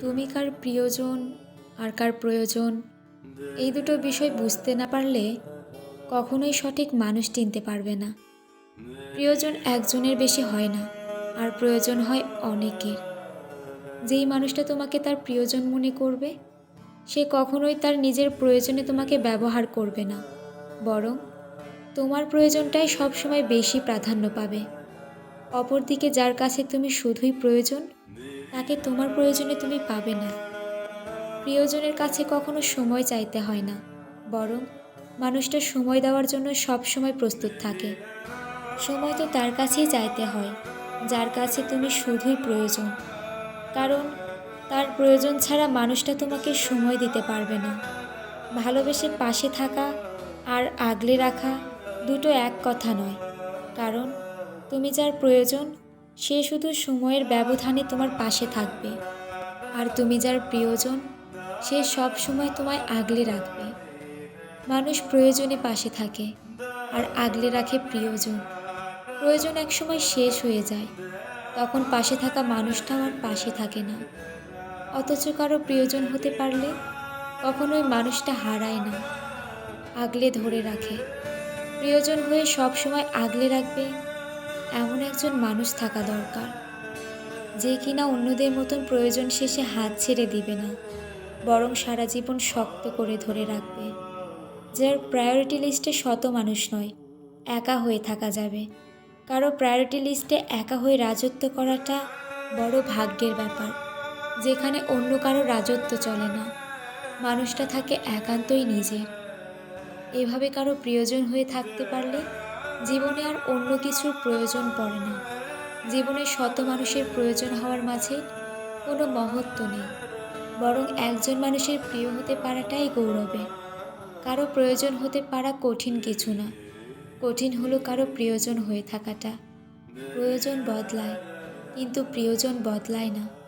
তুমি কার প্রিয়জন আর কার প্রয়োজন? এই দুটো বিষয় বুঝতে না পারলে কখনোই সঠিক মানুষ চিনতে পারবে না। প্রিয়জন একজনের বেশি হয় না, আর প্রয়োজন হয় অনেকের। যেই মানুষটা তোমাকে তার প্রিয়জন মনে করবে, সে কখনোই তার নিজের প্রয়োজনে তোমাকে ব্যবহার করবে না। বরং তোমার প্রয়োজনটাই সবসময় বেশি প্রাধান্য পাবে। অপরদিকে যার কাছে তুমি শুধুই প্রয়োজন, তাকে তোমার প্রয়োজনে তুমি পাবে না। প্রিয়জনের কাছে কখনো সময় চাইতে হয় না, বরং মানুষটা সময় দেওয়ার জন্য সব সময় প্রস্তুত থাকে। সময় তো তার কাছেই চাইতে হয়, যার কাছে তুমি শুধুই প্রয়োজন। কারণ তার প্রয়োজন ছাড়া মানুষটা তোমাকে সময় দিতে পারবে না। ভালোবেসে পাশে থাকা আর আগলে রাখা দুটো এক কথা নয়, কারণ তুমি যার প্রয়োজন, সে শুধু সময়ের ব্যবধানে তোমার পাশে থাকবে। আর তুমি যার প্রিয়জন, সে সব সময় তোমায় আগলে রাখবে। মানুষ প্রয়োজনে পাশে থাকে, আর আগলে রাখে প্রিয়জন। প্রয়োজন একসময় শেষ হয়ে যায়, তখন পাশে থাকা মানুষটাও আর পাশে থাকে না। অথচ কারও প্রিয়জন হতে পারলে কখনোই মানুষটা হারায় না, আগলে ধরে রাখে। প্রিয়জন হয়ে সব সময় আগলে রাখবে এমন একজন মানুষ থাকা দরকার, যে কিনা অন্যদের মতন প্রয়োজন শেষে হাত ছেড়ে দিবে না, বরং সারা জীবন শক্ত করে ধরে রাখবে, যার প্রায়োরিটি লিস্টে শত মানুষ নয়, একা হয়ে থাকা যাবে। কারও প্রায়োরিটি লিস্টে একা হয়ে রাজত্ব করাটা বড় ভাগ্যের ব্যাপার, যেখানে অন্য কারও রাজত্ব চলে না, মানুষটা থাকে একান্তই নিজের। এভাবে কারও প্রিয়জন হয়ে থাকতে পারলে জীবনে আর অন্য কিছুর প্রয়োজন পড়ে না। জীবনে শত মানুষের প্রয়োজন হওয়ার মাঝে কোনো মহত্ব নেই। বরং একজন মানুষের প্রিয় হতে পারাটাই গৌরবে। কারও প্রয়োজন হতে পারা কঠিন কিছু না। কঠিন হলো কারও প্রিয়জন হয়ে থাকাটা। প্রয়োজন বদলায়, কিন্তু প্রিয়জন বদলায় না।